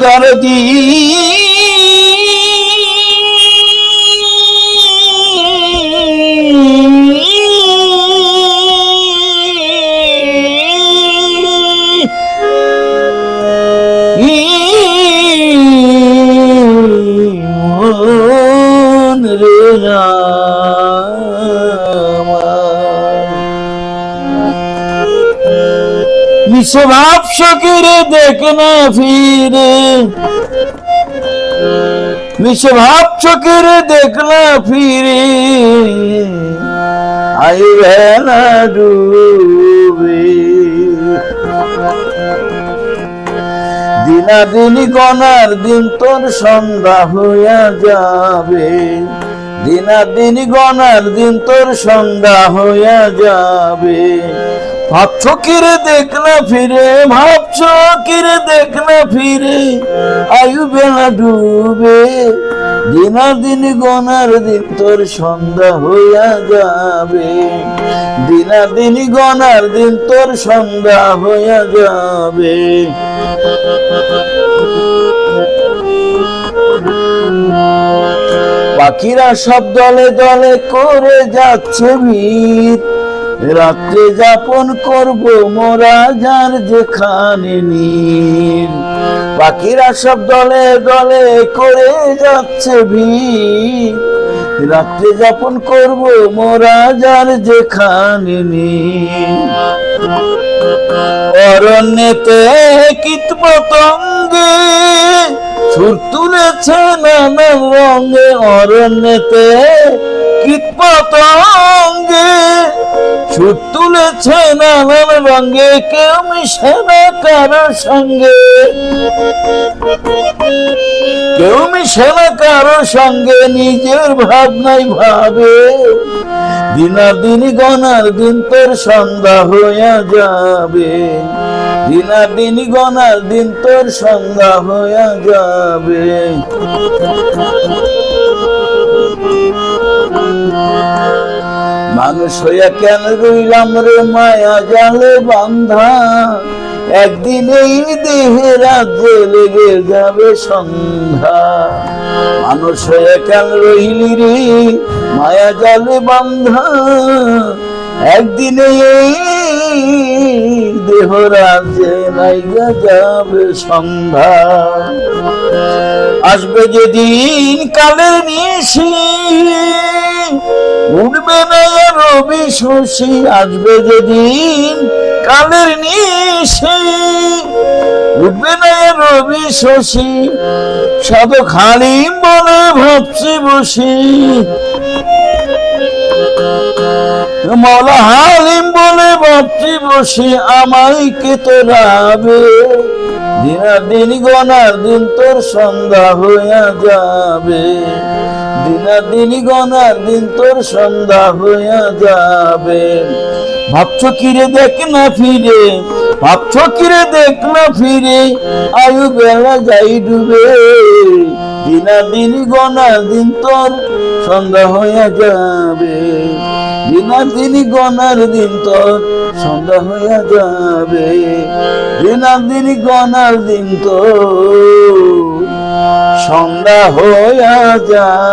দরদি ভাব শকিরে দেখ ফিরে। মিশে ভাব শকিরে দেখ না ফিরে। আই না ডুবে। দিনাদিনী গনার দিন তোর সন্ধ্যা হইয়া যাবে। দিনাদিনী গনার দিন তোর সন্ধ্যা হইয়া যাবে। ভাবছ কিরে দেখ না ফিরে? ভাবছ কিরে দেখ না ফিরে? আয়ু বেলা ডুবে দিনাদিন গনার দিন তোর সন্ধ্যা হইয়া যাবে। দিনাদিন গনার দিন তোর সন্ধ্যা হইয়া যাবে। পাখিরা সব দলে দলে করে যাচ্ছে ভিড় রাত্রে যাপন করব মোরা যার যেখানে নীল। পাখিরা সব দলে দলে করে যাচ্ছে রাত্রে যাপন করব মোরা যার যেখানে নীল। অরণ্যেতে কীট পতঙ্গে সুর তুলেছে নানান রঙে। অরণ্যেতে কীট পতঙ্গে সুর তুলেছে নানান রঙে, কেউ মিশে না কারও সঙ্গে। কেউ মিশে না কারও সঙ্গে, নিজের ভাবনাই ভাবে। দিনাদিন গনার দিন তোর সন্ধ্যা হইয়া যাবে। দিনাদিন গনার দিন তোর সন্ধ্যা হইয়া যাবে। মানুষ হইয়া কেন রইলাম রে মায়া জালে বান্ধা? একদিন এই দেহে রাজ্যে লেগে যাবে সন্ধ্যা। মানুষ হয়ে কেন রইলি রে মায়া জালে বান্ধা? একদিনে এই দেহ রাজ্যে লাইগা যাবে সন্ধ্যা। আসবে যেদিন কালের নিশি উঠবে না শশী আসবে যেদিন কালের নিশে। উঠবে না রবি শশী সাধু খালি বলে ভাবছি বসি। মৌলা হালিম বলে ভাবছি বসে আমায় কে তোরাবে দিনাদিন গনার দিন তোর সন্ধ্যা হইয়া যাবে। দিনাদিন গনার দিন তোর সন্ধ্যা হইয়া যাবে। ভাবছ কিরে দেখ না ফিরে ভাবছ কিরে দেখ না ফিরে? আয়ু বেলা যাই ডুবে। দিনাদিন গনার দিন তোর সন্ধ্যা হইয়া যাবে। দিনাদিন গনার দিন তোর সন্ধ্যা হইয়া যাবে। দিনাদিন গনার দিন তোর সন্ধ্যা হইয়া যায়